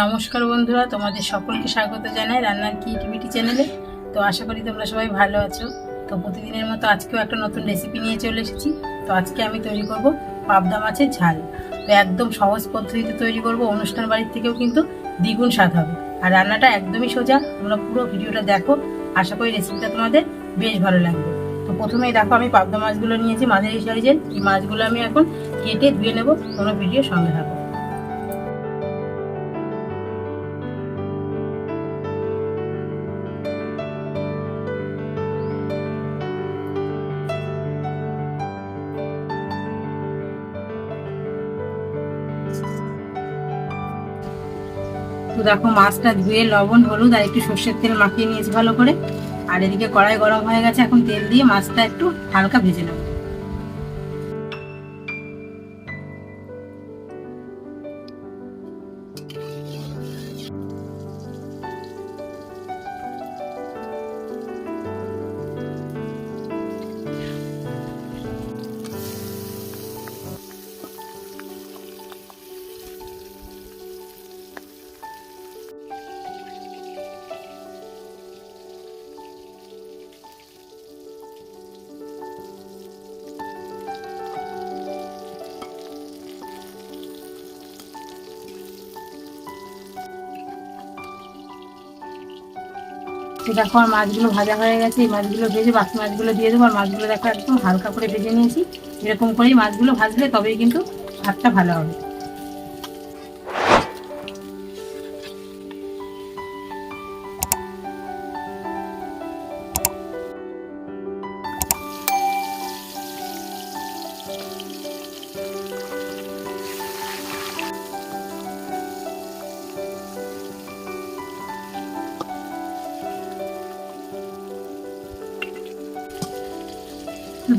নমস্কার বন্ধুরা, তোমাদের সকলকে স্বাগত জানাই রান্নার ক্রিয়েটিভিটি চ্যানেলে তো আশা করি তোমরা সবাই ভালো আছো। তো প্রতিদিনের মতো আজকেও একটা নতুন রেসিপি নিয়ে চলে এসেছি। তো আজকে আমি তৈরি করব পাবদা মাছের ঝাল। তো একদম সহজ পদ্ধতিতে তৈরি করব, অনুষ্ঠান বাড়ির থেকেও কিন্তু দ্বিগুণ স্বাদ হবে। আর রান্নাটা একদমই সোজা, তোমরা পুরো ভিডিওটা দেখো। আশা করি রেসিপিটা তোমাদের বেশ ভালো লাগবে। তো প্রথমেই দেখো, আমি পাবদা মাছগুলো নিয়েছি, মাঝারি সাইজের। এই মাছগুলো আমি এখন কেটে ধুয়ে নেব, কোনো ভিডিও সঙ্গে থাকো। তো দেখো, মাছটা ধুয়ে লবণ, হলুদ আর একটু সর্ষের তেল মাখিয়ে নিয়েছি ভালো করে। আর এদিকে কড়াই গরম হয়ে গেছে, এখন তেল দিয়ে মাছটা একটু হালকা ভেজে নেব। তো দেখো আর মাছগুলো ভাজা হয়ে গেছে, এই মাছগুলো ভেজে বাকি মাছগুলো দিয়ে দেবো। আর মাছগুলো দেখো একদম হালকা করে ভেজে নিয়েছি। এরকম করেই মাছগুলো ভাজলে তবেই কিন্তু ভাতটা ভালো হবে।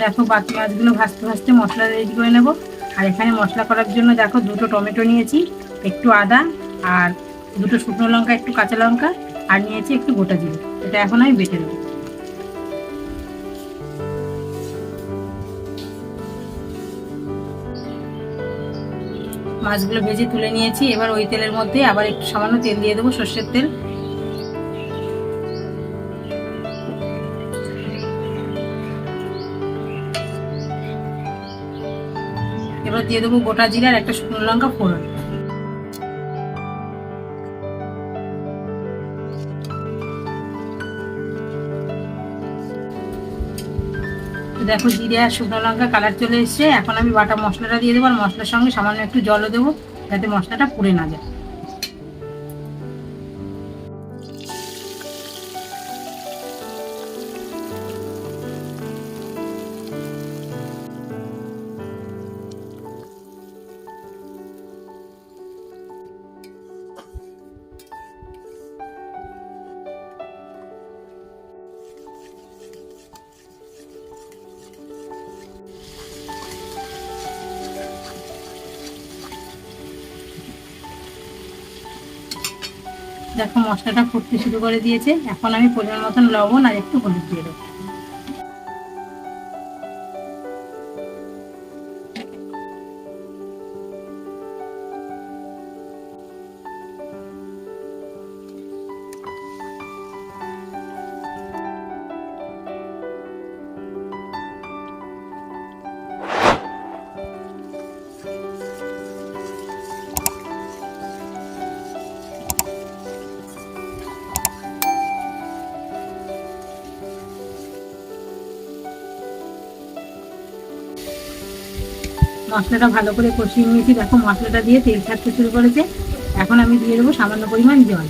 দেখো বাকি মাছগুলো ভাজতে ভাজতে মশলা রেডি করে নেব। আর এখানে মশলা করার জন্য দেখো দুটো টমেটো নিয়েছি, একটু আদা আর দুটো শুকনো লঙ্কা, একটু কাঁচা লঙ্কা, আর নিয়েছি একটু গোটা জিরে। এটা এখন আমি বেটে নেব। মাছগুলো ভেজে তুলে নিয়েছি। এবার ওই তেলের মধ্যে আবার একটু সামান্য তেল দিয়ে দেবো সর্ষের তেল। দিয়ে দেবো গোটা জিরা আর একটা শুকনো লঙ্কা ফোড়ন। দেখো জিরে আর শুকনো লঙ্কা কালার চলে এসছে। এখন আমি বাটা মশলাটা দিয়ে দেবো আর মশলার সঙ্গে সামান্য একটু জলও দেবো যাতে মশলাটা পুড়ে না যায়। দেখো মশলাটা ফুটতে শুরু করে দিয়েছে। এখন আমি পরিমাণ মতন লবণ আর একটু হলুদ দিয়ে দেবো। মশলাটা ভালো করে কষিয়ে নিয়েছি। দেখো মশলাটা দিয়ে তেল ছাড়তে শুরু করেছে। এখন আমি দিয়ে দেবো সামান্য পরিমাণ জল।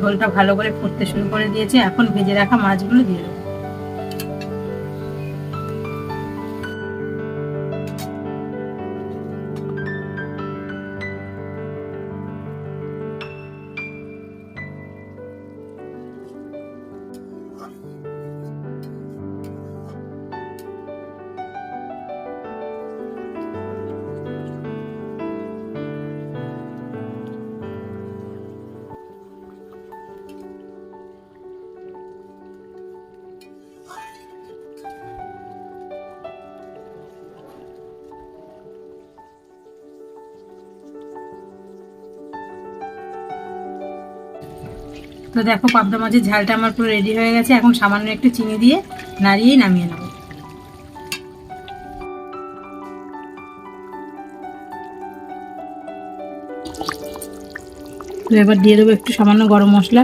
ঝোলটা ভালো করে ফুটতে শুরু করে দিয়েছি। এখন ভেজে রাখা মাছগুলো দিয়ে দেবো। তো দেখো পাবদা মাছের ঝালটা আমার পুরো রেডি হয়ে গেছে। এখন সামান্য একটু চিনি দিয়ে নাড়িয়েই নামিয়ে নেব। এবার দিয়ে দেবো একটু সামান্য গরম মশলা।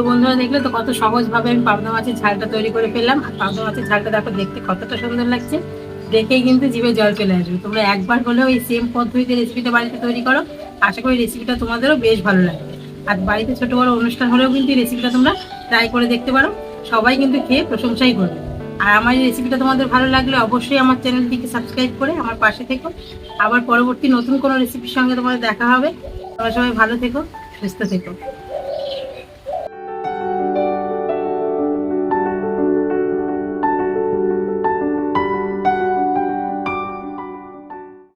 তো বন্ধুরা দেখলে তো কত সহজভাবে আমি পাবদা মাছের ঝালটা তৈরি করে ফেললাম। আর পাবদা মাছের ঝালটা দেখো দেখতে কতটা সুন্দর লাগছে। দেখেই কিন্তু জিভে জল চলে আসবে। তোমরা একবার হলেও এই সেম পদ্ধতিতে রেসিপিটা বাড়িতে তৈরি করো। আশা করি রেসিপিটা তোমাদেরও বেশ ভালো লাগবে। আর বাড়িতে ছোট বড় অনুষ্ঠান হলেও কিন্তু রেসিপিটা তোমরা ট্রাই করে দেখতে পারো। সবাই কিন্তু খেয়ে প্রশংসাই করবে। আর আমার এই রেসিপিটা তোমাদের ভালো লাগলে অবশ্যই আমার চ্যানেলটিকে সাবস্ক্রাইব করে আমার পাশে থেকো। আবার পরবর্তী নতুন কোনো রেসিপির সঙ্গে তোমাদের দেখা হবে। তোমরা সবাই ভালো থেকো, সুস্থ থেকো।